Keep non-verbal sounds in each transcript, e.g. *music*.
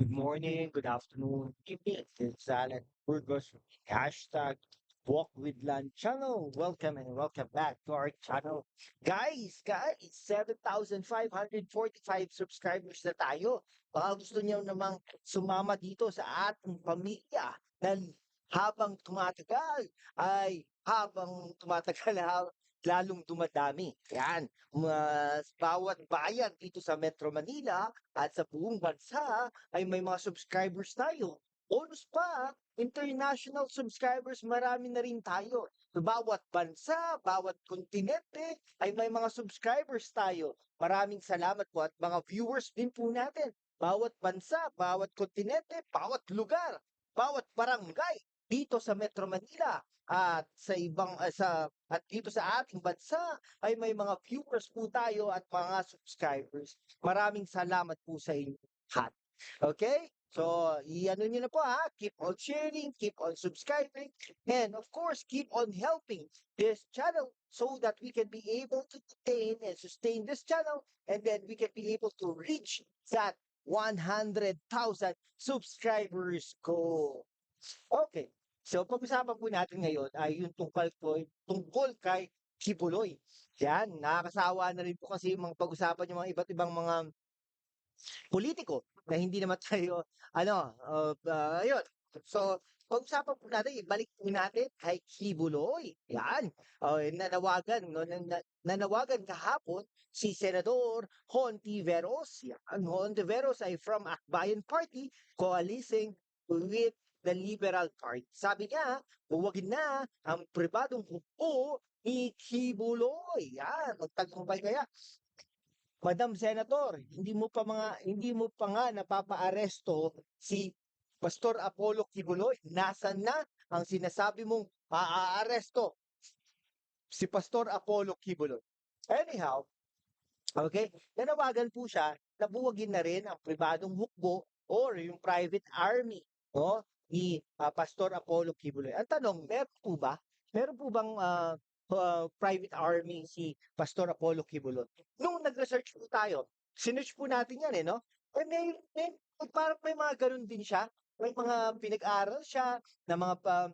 Good morning, good afternoon, evening. It's Alan Burgos. Hashtag Walk with Land channel. Welcome and welcome back to our channel. Guys, guys, 7,545 subscribers na tayo. Baka gusto niyo namang sumama dito sa ating pamilya na habang tumatagal ay habang tumatagal *laughs* lalong dumadami. Yan. Mas bawat bayan dito sa Metro Manila at sa buong bansa ay may mga subscribers tayo. Bonus pa, international subscribers, marami na rin tayo. Sa bawat bansa, bawat kontinente ay may mga subscribers tayo. Maraming salamat po at mga viewers din po natin. Bawat bansa, bawat kontinente, bawat lugar, bawat barangay dito sa Metro Manila at sa ibang ah, sa at dito sa ating bansa ay may mga viewers po tayo at mga subscribers. Maraming salamat po sa inyo lahat. Okay? So, i-ano nyo na po ha. Keep on sharing, keep on subscribing, and of course, keep on helping this channel so that we can be able to maintain and sustain this channel and then we can be able to reach that 100,000 subscribers goal. Okay. So, pag-usapan po natin ngayon ay yung tungkol po, tungkol kay Kibuloy. Yan, nakakasawa na rin po kasi mga pag-usapan yung mga iba't ibang mga politiko na hindi naman *laughs* tayo, ano, uh, uh, ayun. So, pag-usapan po natin, ibalik po natin kay Kibuloy. Yan. Uh, nanawagan, no, nan- nanawagan kahapon si Senador Hontiveros. Yan. Hontiveros ay from Akbayan Party, coalescing with the Liberal Party. Sabi niya, huwagin na ang pribadong hupo ni Kibuloy. Yan, magtagumpay kaya. Madam Senator, hindi mo pa mga hindi mo pa nga napapaaresto si Pastor Apollo Kibuloy. Nasaan na ang sinasabi mong maaaresto si Pastor Apollo Kibuloy? Anyhow, okay, nanawagan po siya na buwagin na rin ang pribadong hukbo or yung private army no, ni ah, Pastor Apollo Kibuloy. Ang tanong, meron po ba? Meron po bang ah, ah, private army si Pastor Apollo Kibuloy? Nung nag-research po tayo, sinearch po natin yan eh, no? Eh, may, may, parang may mga ganun din siya. May mga pinag-aral siya na mga pa,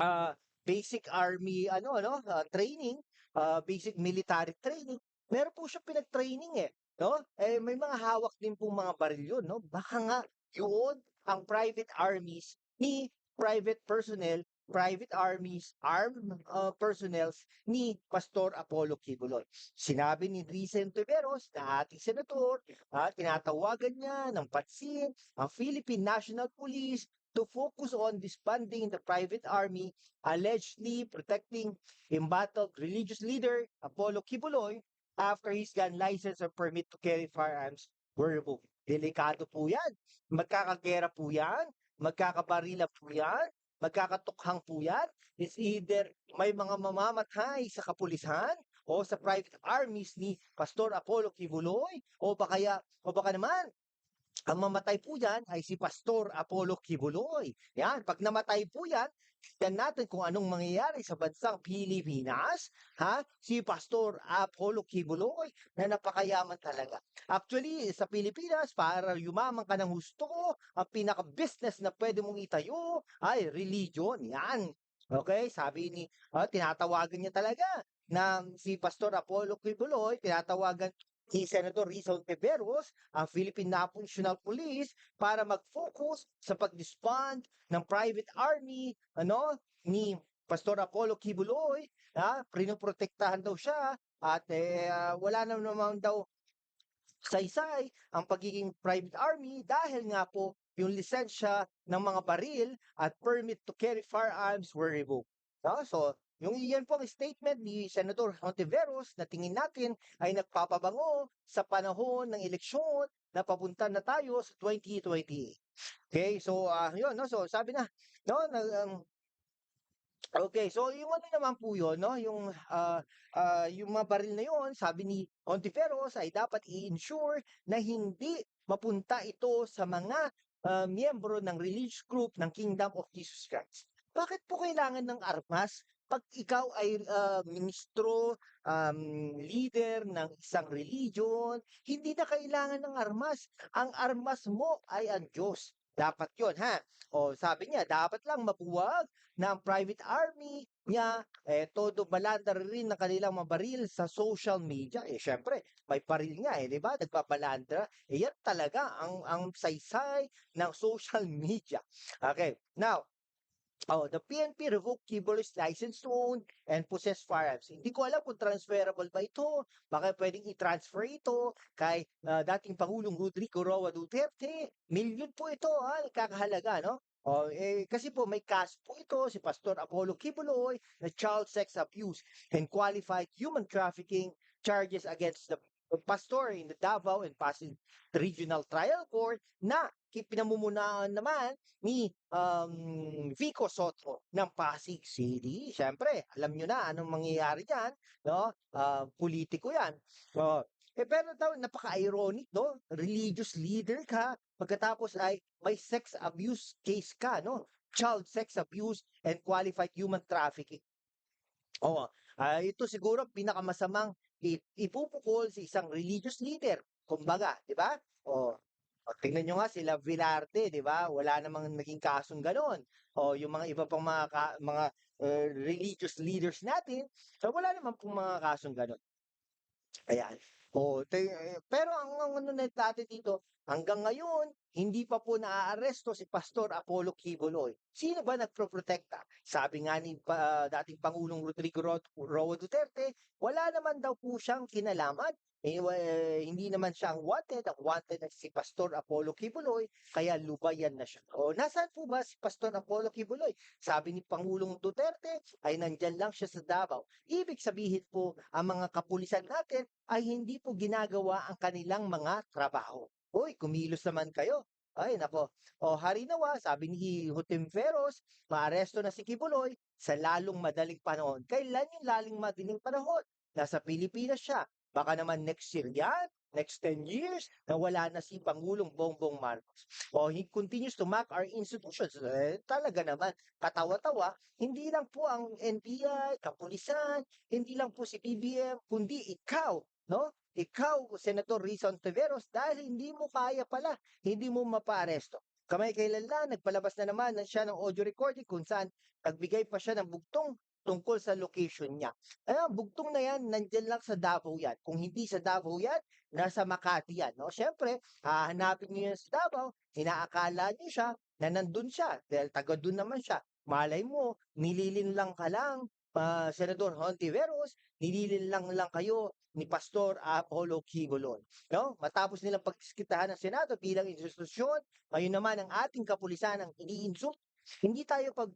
ah, basic army, ano, ano, ah, training, ah, basic military training. Meron po siya pinag-training eh, no? Eh, may mga hawak din po mga baril yun, no? Baka nga yun ang private armies ni private personnel, private armies, armed uh, personnel ni Pastor Apollo Kibuloy. Sinabi ni Risen Tiveros na ating senator, ah, tinatawagan niya ng pansin ang Philippine National Police to focus on disbanding the private army allegedly protecting embattled religious leader Apollo Kibuloy after his gun license and permit to carry firearms were revoked. Delikado po yan. Magkakagera po yan. Magkakabarila po yan. Magkakatukhang po yan. It's either may mga mamamatay sa kapulisan o sa private armies ni Pastor Apollo Kibuloy o baka, kaya, o baka naman ang mamatay po yan ay si Pastor Apollo Kibuloy. Yan, pag namatay po yan, tignan natin kung anong mangyayari sa bansang Pilipinas, ha? Si Pastor Apollo Kibuloy na napakayaman talaga. Actually, sa Pilipinas, para yumaman ka ng husto, ang pinaka-business na pwede mong itayo ay religion. Yan. Okay, sabi ni, ah, tinatawagan niya talaga na si Pastor Apollo Kibuloy, tinatawagan ni Senator Rizal Tiveros, ang Philippine National Police para mag-focus sa pag-disband ng private army ano ni Pastor Apollo Kibuloy, ha, prinoprotektahan daw siya at eh, ah, wala na naman daw saysay ang pagiging private army dahil nga po yung lisensya ng mga baril at permit to carry firearms were revoked. No? So, yung iyan pong statement ni Senator Hontiveros na tingin natin ay nagpapabango sa panahon ng eleksyon na papunta na tayo sa 2028. Okay, so ah yun, no? So sabi na, no, na, um, Okay, so yung ano naman po yun, no? Yung ah ah, yung mga baril na yun, sabi ni Hontiveros ay dapat i-ensure na hindi mapunta ito sa mga ah, miyembro ng religious group ng Kingdom of Jesus Christ. Bakit po kailangan ng armas 'pag ikaw ay, ah, ministro, um, leader ng isang religion, hindi na kailangan ng armas. Ang armas mo ay ang Diyos. Dapat 'yun, ha? O sabi niya, dapat lang mabuwag ng private army niya, eh, todo balandar rin ng kanilang mga baril sa social media. Eh, siyempre may baril nga, eh, 'di ba? Nagbabalandra. Eh, yan talaga ang ang saysay ng *laughs* social media. Okay, now Oh, the PNP revoked Kibuloy's license to own and possess firearms. Hindi ko alam kung transferable ba ito. Baka pwedeng i-transfer ito kay ah, dating Pangulong Rodrigo Roa Duterte. Milyon po ito, ha, kakahalaga, no? Oh, eh, kasi po may cash po ito si Pastor Apollo Kibuloy na child sex abuse and qualified human trafficking charges against the pastor in the Davao and Pasig Regional Trial Court na pinamumunahan naman ni um, Vico Soto ng Pasig City. Siyempre, alam nyo na anong mangyayari diyan, no? Ah, politiko 'yan. Oh, eh pero daw napaka-ironic, no? Religious leader ka, pagkatapos ay may sex abuse case ka, no? Child sex abuse and qualified human trafficking. Oo, ah, ito siguro pinakamasamang ipupukol sa isang religious leader. Kumbaga, 'di ba? Oh, oh, tingnan niyo nga sila Velarde, 'di ba? Wala namang naging kasong gano'n. O yung mga iba pang mga ka mga, eh, religious leaders natin, so wala naman pong mga kasong gano'n. Ayan. Oh, te eh, pero ang ang ano na natin dito, hanggang ngayon hindi pa po naaaresto si Pastor Apollo Kibuloy. Sino ba nagproprotekta? Sabi nga ni pa dating Pangulong Rodrigo Ro Roa Duterte, wala naman daw po siyang kinalaman. Eh, eh, hindi naman siya ang wanted, ang wanted ay si Pastor Apollo Kibuloy, kaya lubayan na siya. O nasaan po ba si Pastor Apollo Kibuloy? Sabi ni Pangulong Duterte ay nandiyan lang siya sa Davao. Ibig sabihin po, ang mga kapulisan natin ay hindi po ginagawa ang kanilang mga trabaho. Uy, kumilos naman kayo. Ay nako. O harinawa, sabi ni Jutimferos, maaresto na si Kibuloy sa lalong madaling panahon. Kailan yung laling madaling panahon? Nasa Pilipinas siya. Baka naman next year yan, next 10 years, na wala na si Pangulong Bongbong Marcos. O he continues to mock our institutions. Eh, talaga naman, katawa-tawa, hindi lang po ang NBI, kapulisan, hindi lang po si PBM, kundi ikaw, no? Ikaw, Senator Risa Ontiveros, dahil hindi mo kaya pala, hindi mo mapaaresto. Kamay kailan lang, nagpalabas na naman na siya ng audio recording kung saan nagbigay pa siya ng bugtong tungkol sa location niya. Ayan, bugtong na yan, nandyan lang sa Davao yan. Kung hindi sa Davao yan, nasa Makati yan. No? Siyempre, hahanapin niyo yan sa Davao, inaakala niyo siya na nandun siya dahil taga doon naman siya. Malay mo, nililin lang ka lang, ah, Senador Hontiveros, nililin lang lang kayo ni Pastor Apollo Kibuloy. No? Matapos nilang pagdiskitahan ng Senado bilang institusyon, ngayon naman ang ating kapulisan ang iniinsult. Hindi tayo pag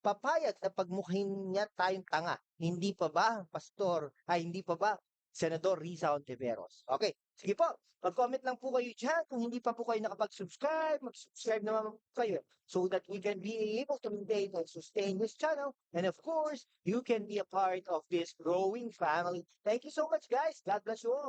papayag na pagmukhin niya tayong tanga. Hindi pa ba, Pastor, ay hindi pa ba, Senador Risa Ontiveros? Okay, sige po, mag-comment lang po kayo dyan. Kung hindi pa po kayo nakapag-subscribe, mag-subscribe naman po kayo so that we can be able to maintain and sustain this channel. And of course, you can be a part of this growing family. Thank you so much, guys. God bless you all.